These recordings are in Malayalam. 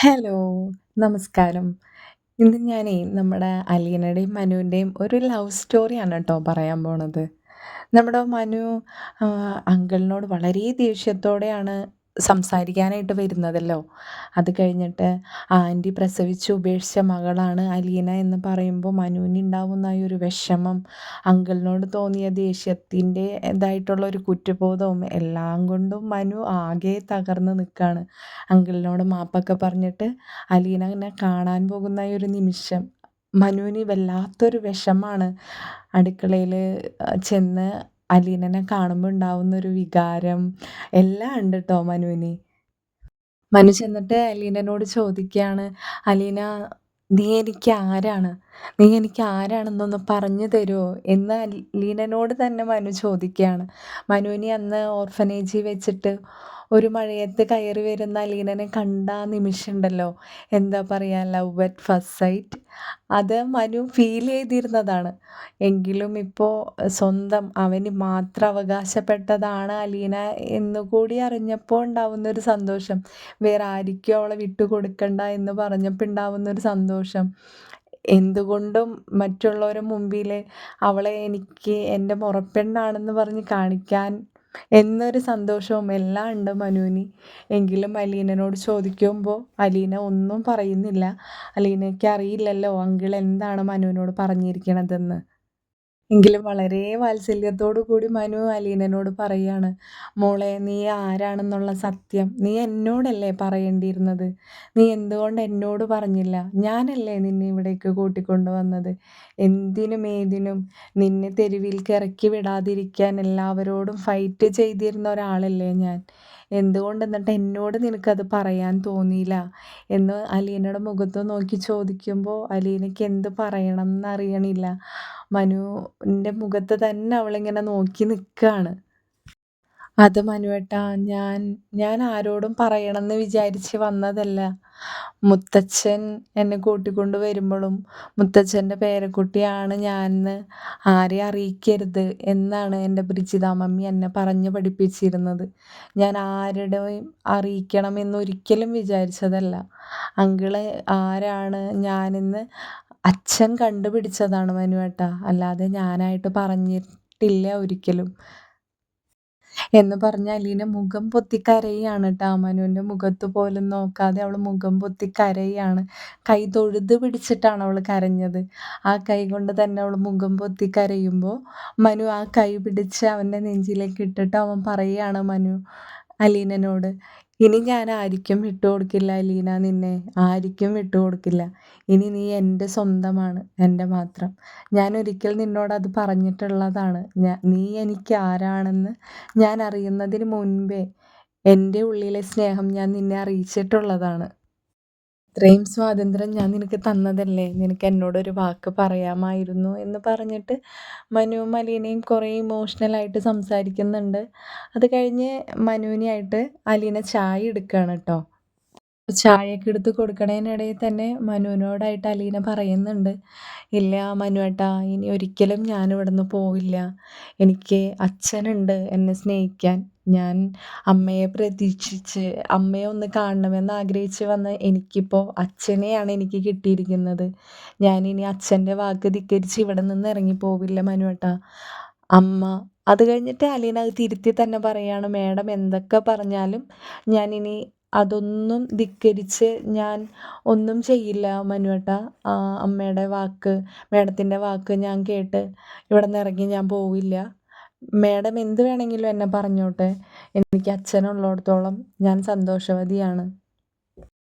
ഹലോ! നമസ്കാരം. ഇന്ന് ഞാനേ നമ്മുടെ അലീനയുടെയും മനുവിന്റെയും ഒരു ലവ് സ്റ്റോറിയാണ് കേട്ടോ പറയാൻ പോണത്. നമ്മുടെ മനു അങ്കിളിനോട് വളരെ ദേഷ്യത്തോടെയാണ് സംസാരിക്കാനായിട്ട് വരുന്നതല്ലോ. അത് കഴിഞ്ഞിട്ട് ആന്റി പ്രസവിച്ച് ഉപേക്ഷിച്ച മകളാണ് അലീന എന്ന് പറയുമ്പോൾ മനുവിന് മനുവിനുണ്ടാവുന്ന ഈ ഒരു വിഷമം, അങ്കിളിനോട് തോന്നിയ ദേഷ്യത്തിന്റെ ഇതായിട്ടുള്ള ഒരു കുറ്റബോധവും എല്ലാം കൊണ്ടും മനു ആകെ തകർന്ന് നിൽക്കുകയാണ്. അങ്കിളിനോട് മാപ്പൊക്കെ പറഞ്ഞിട്ട് അലീനനെ കാണാൻ പോകുന്ന ഈ ഒരു നിമിഷം മനുവിന് വല്ലാത്തൊരു വിഷമാണ്. അടുക്കളയിൽ ചെന്ന് അലീനനെ കാണുമ്പോൾ ഉണ്ടാവുന്ന ഒരു വികാരം എല്ലാം ഉണ്ട് കേട്ടോ മനുവിന്. മനു ചെന്നിട്ട് അലീനനോട് ചോദിക്കുകയാണ്, "അലീന നീ എനിക്ക് ആരാണ്? നീ എനിക്ക് ആരാണെന്നൊന്ന് പറഞ്ഞു തരുമോ?" എന്ന് ലീനനോട് തന്നെ മനു ചോദിക്കുകയാണ്. മനുവിനെ അന്ന് ഓർഫനേജിൽ വെച്ചിട്ട് ഒരു മഴയത്ത് കയറി വരുന്ന ലീനനെ കണ്ട നിമിഷമുണ്ടല്ലോ എന്താ പറയുക ലവ് അറ്റ് ഫസ്റ്റ് സൈറ്റ് അത് മനു ഫീൽ ചെയ്തിരുന്നതാണ്. എങ്കിലും ഇപ്പോൾ സ്വന്തം അവന് മാത്രം അവകാശപ്പെട്ടതാണ് അലീന എന്നുകൂടി അറിഞ്ഞപ്പോൾ ഉണ്ടാവുന്നൊരു സന്തോഷം, വേറെ ആരിക്കും അവളെ വിട്ടുകൊടുക്കണ്ട എന്ന് പറഞ്ഞപ്പോൾ ഉണ്ടാവുന്നൊരു സന്തോഷം, എന്തുകൊണ്ടും മറ്റുള്ളവരുടെ മുമ്പിൽ അവളെ എനിക്ക് എന്റെ മുറപ്പെണ്ണാണെന്ന് പറഞ്ഞ് കാണിക്കാൻ എന്നൊരു സന്തോഷവും എല്ലാം ഉണ്ട് മനുവിന്. എങ്കിലും അലീനയോട് ചോദിക്കുമ്പോൾ അലീന ഒന്നും പറയുന്നില്ല. അലീനയ്ക്ക് അറിയില്ലല്ലോ അങ്കിൾ എന്താണ് മനുവിനോട് പറഞ്ഞിരിക്കണതെന്ന്. എങ്കിലും വളരെ വാത്സല്യത്തോടു കൂടി മനു അലീനനോട് പറയാണ് "മോളെ നീ ആരാണെന്നുള്ള സത്യം നീ എന്നോടല്ലേ പറയേണ്ടിയിരുന്നത്? നീ എന്തുകൊണ്ട് എന്നോട് പറഞ്ഞില്ല? ഞാനല്ലേ നിന്നെ ഇവിടേക്ക് കൂട്ടിക്കൊണ്ടു വന്നത്. എന്തിനും ഏതിനും നിന്നെ തെരുവിൽ ഇറക്കി വിടാതിരിക്കാൻ എല്ലാവരോടും ഫൈറ്റ് ചെയ്തിരുന്ന ഒരാളല്ലേ ഞാൻ. എന്തുകൊണ്ട് എന്നിട്ട് എന്നോട് നിനക്കത് പറയാൻ തോന്നിയില്ല?" എന്ന് അലീനയുടെ മുഖത്ത് നോക്കി ചോദിക്കുമ്പോൾ അലീനയ്ക്ക് എന്ത് പറയണം എന്നറിയണില്ല. മനുവിന്റെ മുഖത്ത് തന്നെ അവളിങ്ങനെ നോക്കി നിൽക്കുകയാണ്. "അത് മനുവേട്ടാ ഞാൻ ഞാൻ ആരോടും പറയണമെന്ന് വിചാരിച്ച് വന്നതല്ല. മുത്തച്ഛൻ എന്നെ കൂട്ടിക്കൊണ്ട് വരുമ്പോഴും മുത്തച്ഛന്റെ പേരക്കുട്ടിയാണ് ഞാനെന്ന് ആരെ അറിയിക്കരുത് എന്നാണ് എന്റെ ബ്രിജിതാമമ്മി എന്നെ പറഞ്ഞു പഠിപ്പിച്ചിരുന്നത്. ഞാൻ ആരുടെയും അറിയിക്കണമെന്നൊരിക്കലും വിചാരിച്ചതല്ല. അങ്കിൾ ആരാണ് ഞാനെന്ന് അച്ഛൻ കണ്ടുപിടിച്ചതാണ് മനുവേട്ട അല്ലാതെ ഞാനായിട്ട് പറഞ്ഞിട്ടില്ല ഒരിക്കലും." എന്ന് പറഞ്ഞ അലീന മുഖം പൊത്തി കരയാണ് കേട്ടോ മനുവിന്റെ മുഖത്ത് പോലും നോക്കാതെ അവൾ മുഖം പൊത്തി കരയാണ് കൈ തൊഴുത് പിടിച്ചിട്ടാണ് അവൾ കരഞ്ഞത്. ആ കൈ കൊണ്ട് തന്നെ അവൾ മുഖം പൊത്തി കരയുമ്പോൾ മനു ആ കൈ പിടിച്ച് അവന്റെ നെഞ്ചിലേക്ക് ഇട്ടിട്ട് അവൻ പറയുകയാണ് മനു അലീനയോട്, "ഇനി ഞാൻ ആർക്കും വിട്ടുകൊടുക്കില്ല അലീന നിന്നെ. ആർക്കും വിട്ടുകൊടുക്കില്ല. ഇനി നീ എന്റെ സ്വന്തമാണ്. എന്റെ മാത്രം. ഞാൻ ഒരിക്കൽ നിന്നോട് അത് പറഞ്ഞിട്ടുള്ളതാണ്. നീ എനിക്ക് ആരാണെന്ന് ഞാൻ അറിയുന്നതിന് മുൻപേ എന്റെ ഉള്ളിലെ സ്നേഹം ഞാൻ നിന്നെ അറിയിച്ചിട്ടുള്ളതാണ്. ഇത്രയും സ്വാതന്ത്ര്യം ഞാൻ നിനക്ക് തന്നതല്ലേ. നിനക്ക് എന്നോടൊരു വാക്ക് പറയാമായിരുന്നു." എന്ന് പറഞ്ഞിട്ട് മനുവും അലീനയും കുറേ ഇമോഷണലായിട്ട് സംസാരിക്കുന്നുണ്ട്. അത് കഴിഞ്ഞ് മനുവിനെയായിട്ട് അലീന ചായ എടുക്കുകയാണ് കേട്ടോ ചായയൊക്കെ എടുത്ത് കൊടുക്കണതിനിടയിൽ തന്നെ മനുവിനോടായിട്ട് അലീന പറയുന്നുണ്ട്, "ഇല്ല മനുവേട്ടാ ഇനി ഒരിക്കലും ഞാൻ നിന്ന് പോവില്ല. എനിക്ക് അച്ഛനുണ്ട് എന്നെ സ്നേഹിക്കാൻ. ഞാൻ അമ്മയെ പ്രതീക്ഷിച്ച് അമ്മയെ ഒന്ന് കാണണമെന്ന് ആഗ്രഹിച്ച് വന്ന എനിക്കിപ്പോൾ അച്ഛനെയാണ് എനിക്ക് കിട്ടിയിരിക്കുന്നത്. ഞാനിനി അച്ഛന്റെ വാക്ക് ധിക്കരിച്ച് ഇവിടെ നിന്ന് ഇറങ്ങി പോവില്ല മനുവേട്ടാ. അമ്മ" അത് കഴിഞ്ഞിട്ട് അലീന അത് തിരുത്തി തന്നെ പറയുകയാണ്, "മേഡം എന്തൊക്കെ പറഞ്ഞാലും ഞാനിനി അതൊന്നും ധിക്കരിച്ച് ഞാൻ ഒന്നും ചെയ്യില്ല മനുവേട്ട അമ്മയുടെ വാക്ക് മേഡത്തിന്റെ വാക്ക് ഞാൻ കേട്ട് ഇവിടെ നിന്ന് ഇറങ്ങി ഞാൻ പോവില്ല. മേഡം എന്ത് വേണമെങ്കിലും എന്നെ പറഞ്ഞോട്ടെ. എനിക്ക് അച്ഛനുള്ളിടത്തോളം ഞാൻ സന്തോഷവതിയാണ്."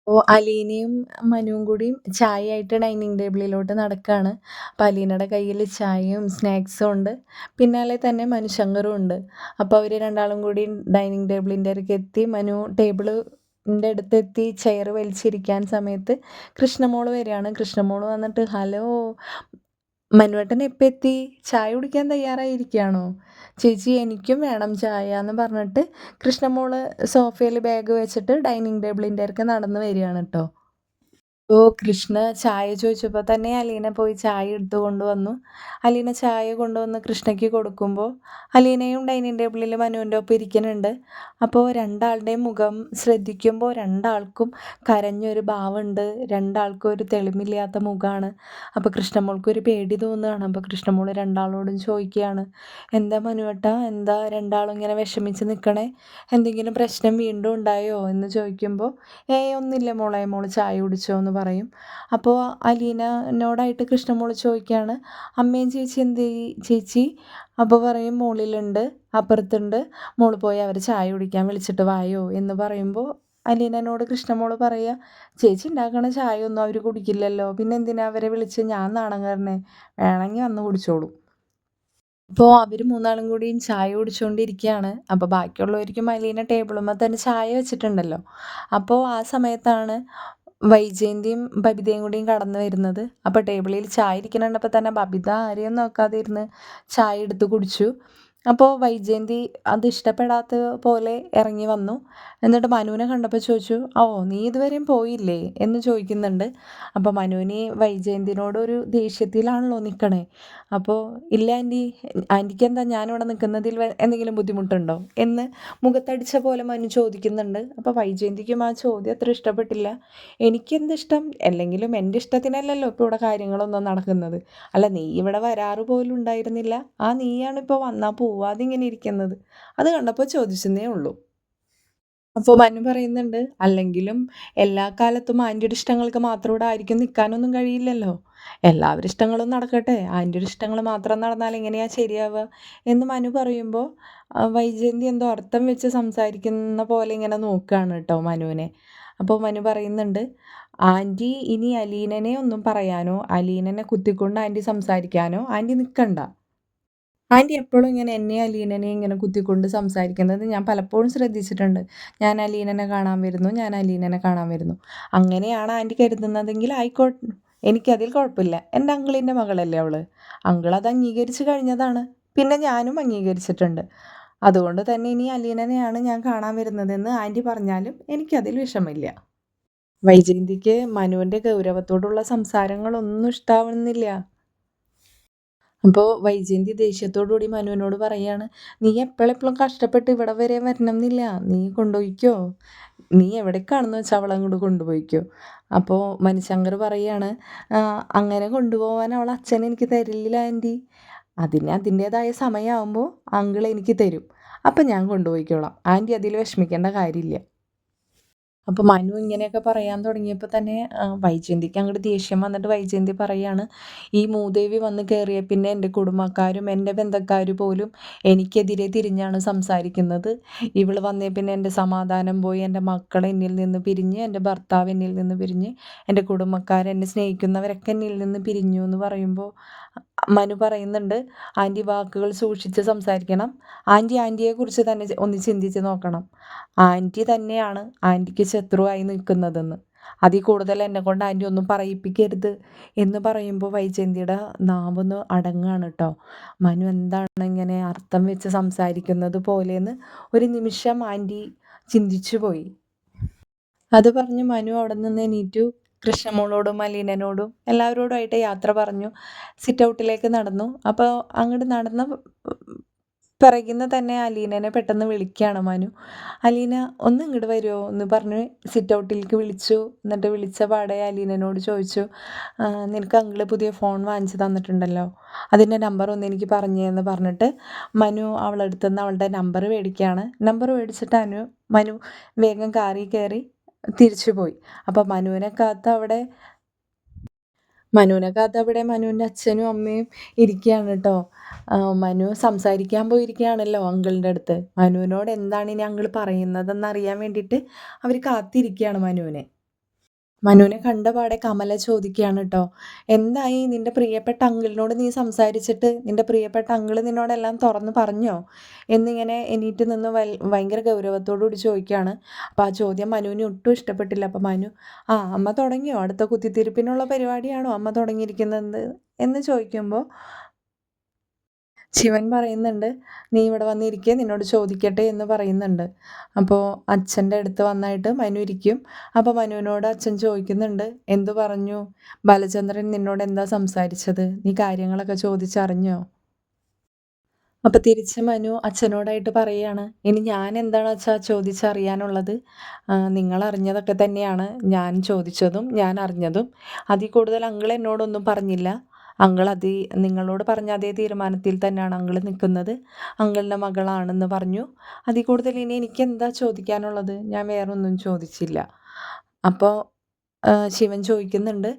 അപ്പോൾ അലീനയും മനുവും കൂടിയും ചായയായിട്ട് ഡൈനിങ് ടേബിളിലോട്ട് നടക്കുകയാണ്. അപ്പോൾ അലീനയുടെ കയ്യിൽ ചായയും സ്നാക്സും ഉണ്ട്. പിന്നാലെ തന്നെ മനുശങ്കറും ഉണ്ട്. അപ്പോൾ അവർ രണ്ടാളും കൂടി ഡൈനിങ് ടേബിളിന്റെ അടുക്ക് എത്തി. മനു ടേബിൾ എന്റെ അടുത്തെത്തി ചെയർ വലിച്ചിരിക്കാൻ സമയത്ത് കൃഷ്ണമോൾ വരികയാണ്. കൃഷ്ണമോൾ വന്നിട്ട്, "ഹലോ മനുവേട്ടൻ എപ്പോൾ എത്തി? ചായ കുടിക്കാൻ തയ്യാറായിരിക്കുകയാണോ? ചേച്ചി എനിക്കും വേണം ചായ" എന്ന് പറഞ്ഞിട്ട് കൃഷ്ണമോൾ സോഫയിൽ ബാഗ് വെച്ചിട്ട് ഡൈനിങ് ടേബിളിന്റെ അടുക്കൽ നടന്ന് വരികയാണ് ട്ടോ. അപ്പോൾ കൃഷ്ണ ചായ ചോദിച്ചപ്പോൾ തന്നെ അലീന പോയി ചായ എടുത്തു കൊണ്ടുവന്നു. അലീന ചായ കൊണ്ടുവന്ന് കൃഷ്ണയ്ക്ക് കൊടുക്കുമ്പോൾ അലീനയും ഡൈനിങ് ടേബിളിൽ മനുവിന്റെ ഒപ്പം ഇരിക്കുന്നുണ്ട്. അപ്പോൾ രണ്ടാളുടെയും മുഖം ശ്രദ്ധിക്കുമ്പോൾ രണ്ടാൾക്കും കരഞ്ഞൊരു ഭാവമുണ്ട്. രണ്ടാൾക്കും ഒരു തെളിമില്ലാത്ത മുഖമാണ് അപ്പോൾ കൃഷ്ണമോൾക്കൊരു പേടി തോന്നുകയാണ്. അപ്പോൾ കൃഷ്ണമോൾ രണ്ടാളോടും ചോദിക്കുകയാണ് എന്താ മനുവേട്ട? എന്താ രണ്ടാളും ഇങ്ങനെ വിഷമിച്ച് നിൽക്കണേ എന്തെങ്കിലും പ്രശ്നം വീണ്ടും ഉണ്ടായോ? എന്ന് ചോദിക്കുമ്പോൾ ഏ ഒന്നില്ല മോളെ. മോൾ ചായ കുടിച്ചോ എന്ന് പറയും. അപ്പോൾ അലീനോടായിട്ട് കൃഷ്ണമോൾ ചോദിക്കുകയാണ് അമ്മയും ചേച്ചി എന്ത് ചേച്ചി? അപ്പോൾ പറയും മോളിലുണ്ട് അപ്പുറത്തുണ്ട്. മോൾ പോയി അവർ ചായ കുടിക്കാൻ വിളിച്ചിട്ട് വായോ? എന്ന് പറയുമ്പോൾ അലീനോട് കൃഷ്ണമോൾ പറയുക ചേച്ചി ഉണ്ടാക്കണ ചായ ഒന്നും അവർ കുടിക്കില്ലല്ലോ. പിന്നെ എന്തിനാ അവരെ വിളിച്ച്? ഞാൻ നാണം കയറണേ വേണമെങ്കിൽ വന്ന് കുടിച്ചോളൂ. അപ്പോൾ അവർ മൂന്നാളും കൂടിയും ചായ കുടിച്ചുകൊണ്ടിരിക്കുകയാണ് അപ്പോൾ ബാക്കിയുള്ളവർക്കും അലീന ടേബിളുമ്മ തന്നെ ചായ വെച്ചിട്ടുണ്ടല്ലോ. അപ്പോൾ ആ സമയത്താണ് വൈജയന്തിയും ബബിതയും കൂടിയും കടന്നു വരുന്നത്. അപ്പോൾ ടേബിളിൽ ചായ ഇരിക്കണ തന്നെ ബബിത ആരെയും നോക്കാതെ ഇരുന്ന് ചായ എടുത്ത് കുടിച്ചു. അപ്പോൾ വൈജയന്തി അത് ഇഷ്ടപ്പെടാത്ത പോലെ ഇറങ്ങി വന്നു. എന്നിട്ട് മനുവിനെ കണ്ടപ്പോൾ ചോദിച്ചു ഓ നീ ഇതുവരെയും പോയില്ലേ? എന്ന് ചോദിക്കുന്നുണ്ട്. അപ്പോൾ മനുവിന് വൈജയന്തിനോട് ഒരു ദേഷ്യത്തിലാണല്ലോ നിൽക്കണേ അപ്പോൾ ഇല്ല ആന്റി ആന്റിക്ക് എന്താ ഞാനിവിടെ നിൽക്കുന്നതിൽ എന്തെങ്കിലും ബുദ്ധിമുട്ടുണ്ടോ? എന്ന് മുഖത്തടിച്ച പോലെ മനു ചോദിക്കുന്നുണ്ട്. അപ്പോൾ വൈജയന്തിക്കും ആ ചോദ്യം അത്ര ഇഷ്ടപ്പെട്ടില്ല. എനിക്കെന്തിഷ്ടം? അല്ലെങ്കിലും എന്റെ ഇഷ്ടത്തിനല്ലല്ലോ ഇപ്പോൾ ഇവിടെ കാര്യങ്ങളൊന്നും നടക്കുന്നത്. അല്ല നീ ഇവിടെ വരാറ് പോലും ഉണ്ടായിരുന്നില്ല. ആ നീയാണ് ഇപ്പോൾ വന്നാൽ പോവാതെ ഇങ്ങനെ ഇരിക്കുന്നത്. അത് കണ്ടപ്പോൾ ചോദിച്ചെന്നേ ഉള്ളൂ. അപ്പോൾ മനു പറയുന്നുണ്ട് അല്ലെങ്കിലും എല്ലാ കാലത്തും ആന്റിയുടെ ഇഷ്ടങ്ങൾക്ക് മാത്രം ഇവിടെ ആയിരിക്കും നിൽക്കാനൊന്നും കഴിയില്ലല്ലോ. എല്ലാവരുടെ ഇഷ്ടങ്ങളും നടക്കട്ടെ. ആന്റിയുടെ ഇഷ്ടങ്ങൾ മാത്രം നടന്നാൽ എങ്ങനെയാണ് ശരിയാവുക? എന്ന് മനു പറയുമ്പോൾ വൈജയന്തി എന്തോ അർത്ഥം വെച്ച് സംസാരിക്കുന്ന പോലെ ഇങ്ങനെ നോക്കുകയാണ് കേട്ടോ മനുവിനെ. അപ്പോൾ മനു പറയുന്നുണ്ട് ആന്റി ഇനി അലീനനെ ഒന്നും പറയാനോ? അലീനനെ കുത്തിക്കൊണ്ട് ആന്റി സംസാരിക്കാനോ? ആന്റി നിൽക്കണ്ട ആന്റി എപ്പോഴും ഇങ്ങനെ എന്നെ അലീനനെ ഇങ്ങനെ കുത്തിക്കൊണ്ട് സംസാരിക്കുന്നത് ഞാൻ പലപ്പോഴും ശ്രദ്ധിച്ചിട്ടുണ്ട്. ഞാൻ അലീനനെ കാണാൻ വരുന്നു ഞാൻ അലീനനെ കാണാൻ വരുന്നു. അങ്ങനെയാണ് ആന്റി കരുതുന്നതെങ്കിൽ ആയിക്കോട്ടെ എനിക്കതിൽ കുഴപ്പമില്ല. എന്റെ അങ്കിളിന്റെ മകളല്ലേ അവൾ അങ്കിൾ അത് അംഗീകരിച്ച് കഴിഞ്ഞതാണ്. പിന്നെ ഞാനും അംഗീകരിച്ചിട്ടുണ്ട്. അതുകൊണ്ട് തന്നെ ഇനി അലീനനെയാണ് ഞാൻ കാണാൻ വരുന്നതെന്ന് ആന്റി പറഞ്ഞാലും എനിക്കതിൽ വിഷമില്ല വൈജയന്തിക്ക് മനുവിന്റെ ഗൗരവത്തോടുള്ള സംസാരങ്ങളൊന്നും ഇഷ്ടാവുന്നില്ല. അപ്പോൾ വൈജയന്തി ദേഷ്യത്തോടുകൂടി മനുവിനോട് പറയാണ് നീ എപ്പോഴെപ്പോഴും കഷ്ടപ്പെട്ട് ഇവിടെ വരെ വരണം എന്നില്ല നീ കൊണ്ടുപോയിക്കോ. നീ എവിടേക്കാണെന്ന് വെച്ചാൽ അവളെ അങ്ങോട്ട് കൊണ്ടുപോയിക്കോ. അപ്പോൾ മനുശങ്കർ പറയാണ് അങ്ങനെ കൊണ്ടുപോകാൻ അവൾ അച്ഛൻ എനിക്ക് തരില്ല ആന്റി. അതിന് അതിന്റേതായ സമയമാകുമ്പോൾ അങ്കിൾ എനിക്ക് തരും. അപ്പം ഞാൻ കൊണ്ടുപോയിക്കോളാം. ആന്റി അതിൽ വിഷമിക്കേണ്ട കാര്യമില്ല. അപ്പോൾ മനു ഇങ്ങനെയൊക്കെ പറയാൻ തുടങ്ങിയപ്പോൾ തന്നെ വൈജയന്തിക്ക് അങ്ങോട്ട് ദേഷ്യം വന്നിട്ട് വൈജയന്തി പറയാണ് ഈ മൂദേവി വന്ന് കയറിയ പിന്നെ എന്റെ കുടുംബക്കാരും എന്റെ ബന്ധക്കാർ പോലും എനിക്കെതിരെ തിരിഞ്ഞാണ് സംസാരിക്കുന്നത്. ഇവൾ വന്നേ പിന്നെ എന്റെ സമാധാനം പോയി എന്റെ മക്കൾ എന്നിൽ നിന്ന് പിരിഞ്ഞ് എന്റെ ഭർത്താവ് എന്നിൽ നിന്ന് പിരിഞ്ഞ് എന്റെ കുടുംബക്കാർ എന്നെ സ്നേഹിക്കുന്നവരൊക്കെ എന്നിൽ നിന്ന് പിരിഞ്ഞു എന്ന് പറയുമ്പോൾ മനു പറയുന്നുണ്ട് ആന്റി വാക്കുകൾ സൂക്ഷിച്ച് സംസാരിക്കണം. ആന്റി ആന്റിയെക്കുറിച്ച് തന്നെ ഒന്ന് ചിന്തിച്ച് നോക്കണം. ആന്റി തന്നെയാണ് ആന്റിക്ക് ശത്രുവായി നിൽക്കുന്നതെന്ന്. അതിൽ കൂടുതൽ എന്നെ കൊണ്ട് ആന്റി ഒന്നും പറയിപ്പിക്കരുത് എന്ന് പറയുമ്പോൾ വൈജയന്തിയുടെ നാവൊന്ന് അടങ്ങാണ് കേട്ടോ മനു എന്താണ് ഇങ്ങനെ അർത്ഥം വെച്ച് സംസാരിക്കുന്നത് പോലെയെന്ന് ഒരു നിമിഷം ആന്റി ചിന്തിച്ചു പോയി അത് പറഞ്ഞ് മനു അവിടെ നിന്ന് എണീറ്റു. കൃഷ്ണമോളോടും അലീനനോടും എല്ലാവരോടുമായിട്ട് യാത്ര പറഞ്ഞു. സിറ്റ് ഔട്ടിലേക്ക് നടന്നു. അപ്പോൾ അങ്ങോട്ട് നടന്ന പിറകിന്ന് തന്നെ അലീനനെ പെട്ടെന്ന് വിളിക്കുകയാണ് മനു. അലീന ഒന്ന് ഇങ്ങോട്ട് വരുമോ എന്ന് പറഞ്ഞ് സിറ്റ് ഔട്ടിലേക്ക് വിളിച്ചു. എന്നിട്ട് വിളിച്ച പാടെ അലീനനോട് ചോദിച്ചു നിനക്ക് അങ്കിൾ പുതിയ ഫോൺ വാങ്ങിച്ചു തന്നിട്ടുണ്ടല്ലോ. അതിന്റെ നമ്പർ ഒന്ന് എനിക്ക് പറഞ്ഞു എന്ന് പറഞ്ഞിട്ട് മനു അവളെടുത്തുനിന്ന് അവളുടെ നമ്പർ മേടിക്കുകയാണ് നമ്പർ മേടിച്ചിട്ട് അനു മനു വേഗം കാറി കയറി തിരിച്ചു പോയി അപ്പോൾ മനുവിനെ കാത്ത് അവിടെ മനുവിനെ കാത്ത് അവിടെ മനുവിന്റെ അച്ഛനും അമ്മയും ഇരിക്കുകയാണ് കേട്ടോ. മനു സംസാരിക്കാൻ പോയിരിക്കുകയാണല്ലോ അങ്കിളിന്റെ അടുത്ത്. മനുവിനോട് എന്താണ് ഇനി അങ്കിൾ പറയുന്നതെന്ന് അറിയാൻ വേണ്ടിയിട്ട് അവർ കാത്തിരിക്കുകയാണ് മനുവിനെ. മനുവിനെ കണ്ടപാടെ കമല ചോദിക്കുകയാണ് കേട്ടോ എന്തായി നിന്റെ പ്രിയപ്പെട്ട അങ്കിളിനോട് നീ സംസാരിച്ചിട്ട്? നിന്റെ പ്രിയപ്പെട്ട അങ്കിൾ നിന്നോടെല്ലാം തുറന്ന് പറഞ്ഞോ? എന്നിങ്ങനെ എണീറ്റ് നിന്ന് ഭയങ്കര ഗൗരവത്തോടുകൂടി ചോദിക്കുകയാണ്. അപ്പോൾ ആ ചോദ്യം മനുവിന് ഒട്ടും ഇഷ്ടപ്പെട്ടില്ല. അപ്പോൾ മനു ആ അമ്മ തുടങ്ങിയോ? അടുത്ത കുത്തിത്തിരിപ്പിനുള്ള പരിപാടിയാണോ അമ്മ തുടങ്ങിയിരിക്കുന്നത്? എന്ന് ചോദിക്കുമ്പോൾ ശിവൻ പറയുന്നുണ്ട് നീ ഇവിടെ വന്നിരിക്കുക നിന്നോട് ചോദിക്കട്ടെ എന്ന് പറയുന്നുണ്ട്. അപ്പോൾ അച്ഛന്റെ അടുത്ത് വന്നായിട്ട് മനു ഇരിക്കും. അപ്പോൾ മനുവിനോട് അച്ഛൻ ചോദിക്കുന്നുണ്ട് എന്തു പറഞ്ഞു? ബാലചന്ദ്രൻ നിന്നോട് എന്താ സംസാരിച്ചത്? നീ കാര്യങ്ങളൊക്കെ ചോദിച്ചറിഞ്ഞോ? അപ്പോൾ തിരിച്ച് മനു അച്ഛനോടായിട്ട് പറയുകയാണ് ഇനി ഞാൻ എന്താണ് അച്ഛാ ചോദിച്ചറിയാനുള്ളത്? നിങ്ങൾ അറിഞ്ഞതൊക്കെ തന്നെയാണ്. ഞാൻ ചോദിച്ചതും ഞാൻ അറിഞ്ഞതും. അതിൽ കൂടുതൽ അങ്കിൾ എന്നോടൊന്നും പറഞ്ഞില്ല. അങ്കിൾ അതി നിങ്ങളോട് പറഞ്ഞ അതേ തീരുമാനത്തിൽ തന്നെയാണ് അങ്കിൾ നിൽക്കുന്നത്. അങ്കിളിന്റെ മകളാണെന്ന് പറഞ്ഞു. അതിൽ കൂടുതൽ ഇനി എനിക്ക് എന്താ ചോദിക്കാനുള്ളത്? ഞാൻ വേറൊന്നും ചോദിച്ചില്ല. അപ്പോൾ ശിവൻ ചോദിക്കുന്നുണ്ട്.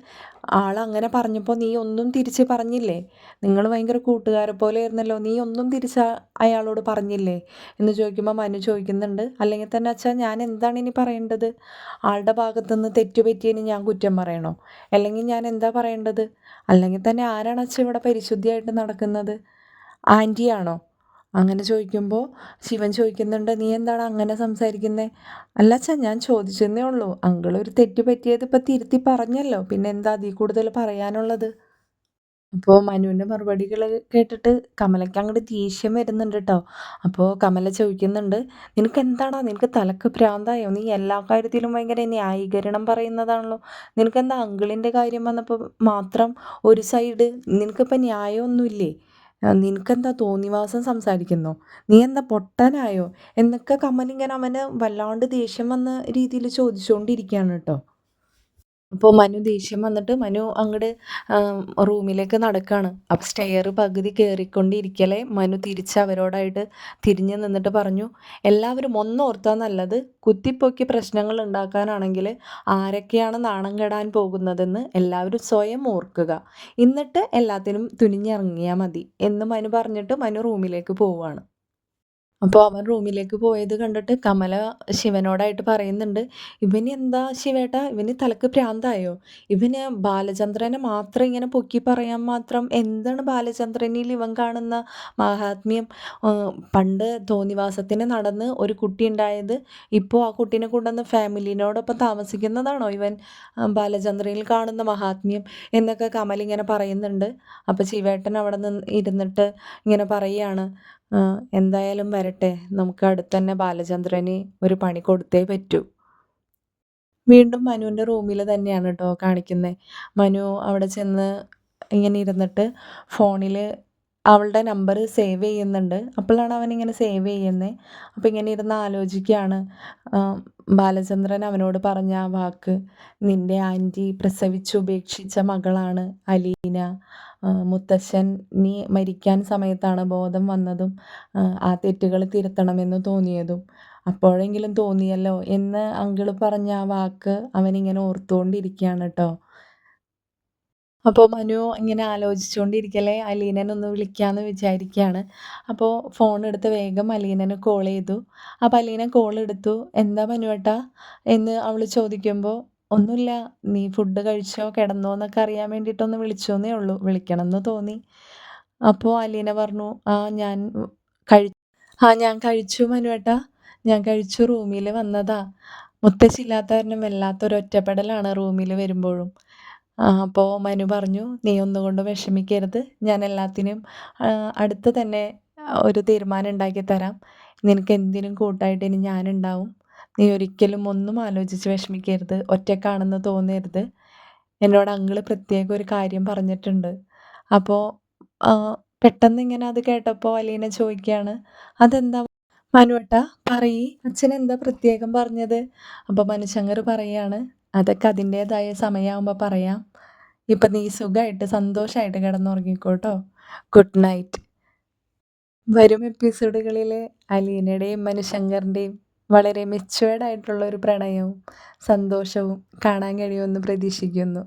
ആൾ അങ്ങനെ പറഞ്ഞപ്പോൾ നീ ഒന്നും തിരിച്ച് പറഞ്ഞില്ലേ? നിങ്ങൾ ഭയങ്കര കൂട്ടുകാരെ പോലെ ആയിരുന്നല്ലോ. നീ ഒന്നും തിരിച്ച് അയാളോട് പറഞ്ഞില്ലേ? എന്ന് ചോദിക്കുമ്പോൾ മനു ചോദിക്കുന്നുണ്ട്. അല്ലെങ്കിൽ തന്നെ അച്ഛാ ഞാൻ എന്താണ് ഇനി പറയേണ്ടത്? ആളുടെ ഭാഗത്തുനിന്ന് തെറ്റുപറ്റിയതിന് ഞാൻ കുറ്റം പറയണോ? അല്ലെങ്കിൽ ഞാൻ എന്താ പറയേണ്ടത്? അല്ലെങ്കിൽ തന്നെ ആരാണ് അച്ഛൻ ഇവിടെ പരിശുദ്ധിയായിട്ട് നടക്കുന്നത്? ആന്റിയാണോ അങ്ങനെ ചോദിക്കുമ്പോൾ ശിവൻ ചോദിക്കുന്നുണ്ട് നീ എന്താണ് അങ്ങനെ സംസാരിക്കുന്നത് അല്ല അച്ഛാ ഞാൻ ചോദിച്ചെന്നേ ഉള്ളൂ. അങ്കിൾ ഒരു തെറ്റ് പറ്റിയത് ഇപ്പം തിരുത്തി പറഞ്ഞല്ലോ. പിന്നെ എന്താ അതിൽ കൂടുതൽ പറയാനുള്ളത്? അപ്പോൾ മനുവിന്റെ മറുപടികൾ കേട്ടിട്ട് കമലയ്ക്ക് അങ്ങോട്ട് ദേഷ്യം വരുന്നുണ്ട് കേട്ടോ അപ്പോൾ കമല ചോദിക്കുന്നുണ്ട് നിനക്ക് എന്താടാ? നിനക്ക് തലക്ക് ഭ്രാന്തായോ? നീ എല്ലാ കാര്യത്തിലും ഭയങ്കര ന്യായീകരണം പറയുന്നതാണല്ലോ. നിനക്കെന്താ അങ്കിളിന്റെ കാര്യം വന്നപ്പോൾ മാത്രം ഒരു സൈഡ് നിനക്കിപ്പോൾ ന്യായമൊന്നുമില്ലേ? നിനക്കെന്താ തോന്നിവാസം സംസാരിക്കുന്നു? നീ എന്താ പൊട്ടനായോ? എന്നൊക്കെ കമലിങ്ങനെ അവന് വല്ലാണ്ട് ദേഷ്യം വന്ന രീതിയിൽ ചോദിച്ചുകൊണ്ടിരിക്കുകയാണ് കേട്ടോ. അപ്പോൾ മനു ദേഷ്യം വന്നിട്ട് മനു അങ്ങോട്ട് റൂമിലേക്ക് നടക്കുകയാണ് അപ്പം സ്റ്റെയർ പകുതി കയറിക്കൊണ്ടിരിക്കലേ മനു തിരിച്ച് അവരോടായിട്ട് തിരിഞ്ഞ് നിന്നിട്ട് പറഞ്ഞു എല്ലാവരും ഒന്നോർത്താൽ നല്ലത്. കുത്തിപ്പൊക്കി പ്രശ്നങ്ങൾ ഉണ്ടാക്കാനാണെങ്കിൽ ആരൊക്കെയാണ് നാണം കെടാൻ പോകുന്നതെന്ന് എല്ലാവരും സ്വയം ഓർക്കുക. എന്നിട്ട് എല്ലാത്തിനും തുനിഞ്ഞിറങ്ങിയാൽ മതി എന്ന് മനു പറഞ്ഞിട്ട് മനു റൂമിലേക്ക് പോവുകയാണ് അപ്പോൾ അവൻ റൂമിലേക്ക് പോയത് കണ്ടിട്ട് കമല ശിവനോടായിട്ട് പറയുന്നുണ്ട് ഇവന് എന്താ ശിവേട്ട ഇവന് തലക്ക് പ്രാന്തായോ? ഇവന് ബാലചന്ദ്രനെ മാത്രം ഇങ്ങനെ പൊക്കി പറയാൻ മാത്രം എന്താണ് ബാലചന്ദ്രനിൽ ഇവൻ കാണുന്ന മഹാത്മ്യം? പണ്ട് തോന്നിവാസത്തിന് നടന്ന് ഒരു കുട്ടി ഉണ്ടായത് ഇപ്പോൾ ആ കുട്ടീനെ കൊണ്ടുവന്ന് ഫാമിലിനോടൊപ്പം താമസിക്കുന്നതാണോ ഇവൻ? ബാലചന്ദ്രനിൽ കാണുന്ന മഹാത്മ്യം എന്നൊക്കെ കമൽ ഇങ്ങനെ പറയുന്നുണ്ട്. അപ്പോൾ ശിവേട്ടൻ അവിടെ നിന്ന് ഇരുന്നിട്ട് ഇങ്ങനെ പറയുകയാണ് എന്തായാലും വരട്ടെ. നമുക്ക് അടുത്തന്നെ ബാലചന്ദ്രന് ഒരു പണി കൊടുത്തേ പറ്റൂ. വീണ്ടും മനുവിന്റെ റൂമിൽ തന്നെയാണ് കേട്ടോ കാണിക്കുന്നത് മനു അവിടെ ചെന്ന് ഇങ്ങനെ ഇരുന്നിട്ട് ഫോണിൽ അവളുടെ നമ്പർ സേവ് ചെയ്യുന്നുണ്ട്. അപ്പോഴാണ് അവൻ ഇങ്ങനെ സേവ് ചെയ്യുന്നത് അപ്പോൾ ഇങ്ങനെ ഇരുന്ന് ആലോചിക്കുകയാണ്. ബാലചന്ദ്രൻ അവനോട് പറഞ്ഞ ആ വാക്ക് നിന്റെ ആന്റി പ്രസവിച്ചുപേക്ഷിച്ച മകളാണ് അലീന. മുത്തശ്ശൻ നീ മരിക്കാൻ സമയത്താണ് ബോധം വന്നതും ആ തെറ്റുകൾ തിരുത്തണമെന്ന് തോന്നിയതും. അപ്പോഴെങ്കിലും തോന്നിയല്ലോ എന്ന് അങ്കിൾ പറഞ്ഞ ആ വാക്ക് അവനിങ്ങനെ ഓർത്തുകൊണ്ടിരിക്കുകയാണ് കേട്ടോ. അപ്പോൾ മനു ഇങ്ങനെ ആലോചിച്ചുകൊണ്ടിരിക്കലേ അലീനനെ ഒന്ന് വിളിക്കാമെന്ന് വിചാരിക്കുകയാണ്. അപ്പോൾ ഫോൺ എടുത്ത് വേഗം അലീനനെ കോൾ ചെയ്തു. അപ്പോൾ അലീന കോൾ എടുത്തു. എന്താ മനുവേട്ടാ? എന്ന് അവൾ ചോദിക്കുമ്പോൾ ഒന്നുമില്ല നീ ഫുഡ് കഴിച്ചോ കിടന്നോ എന്നൊക്കെ അറിയാൻ വേണ്ടിയിട്ടൊന്ന് വിളിച്ചോന്നേ ഉള്ളൂ. വിളിക്കണം എന്ന് തോന്നി. അപ്പോൾ അലീന പറഞ്ഞു ആ ഞാൻ കഴി ആ ഞാൻ കഴിച്ചു മനുവേട്ടാ ഞാൻ കഴിച്ചു റൂമിൽ വന്നതാ. മുത്തശ്ശില്ലാത്ത കാരണം വല്ലാത്തൊരു ഒറ്റപ്പെടലാണ് റൂമിൽ വരുമ്പോഴും. അപ്പോൾ മനു പറഞ്ഞു നീ ഒന്നുകൊണ്ട് വിഷമിക്കരുത്. ഞാൻ എല്ലാത്തിനും അടുത്ത് തന്നെ ഒരു തീരുമാനം ഉണ്ടാക്കി തരാം നിനക്ക് എന്തിനും കൂട്ടായിട്ട് ഇനി ഞാനുണ്ടാവും. നീ ഒരിക്കലും ഒന്നും ആലോചിച്ച് വിഷമിക്കരുത്. ഒറ്റക്കാണെന്ന് തോന്നരുത്. എന്നോട് അങ്കിൾ പ്രത്യേകം ഒരു കാര്യം പറഞ്ഞിട്ടുണ്ട്. അപ്പോൾ പെട്ടെന്ന് ഇങ്ങനെ അത് കേട്ടപ്പോൾ അലീന ചോദിക്കുകയാണ് അതെന്താ? മനുവട്ട പറയ്. അച്ഛൻ എന്താ പ്രത്യേകം പറഞ്ഞത്? അപ്പോൾ മനുശങ്കർ പറയാണ് അതൊക്കെ അതിന്റേതായ സമയമാകുമ്പോൾ പറയാം. ഇപ്പം നീ സുഖമായിട്ട് സന്തോഷമായിട്ട് കിടന്നുറങ്ങിക്കോട്ടോ. Good night. വരും എപ്പിസോഡുകളിൽ അലീനയുടെയും മനുശങ്കറിന്റെയും വളരെ മെച്ചുവേർഡായിട്ടുള്ള ഒരു പ്രണയവും സന്തോഷവും കാണാൻ കഴിയുമെന്ന് പ്രതീക്ഷിക്കുന്നു.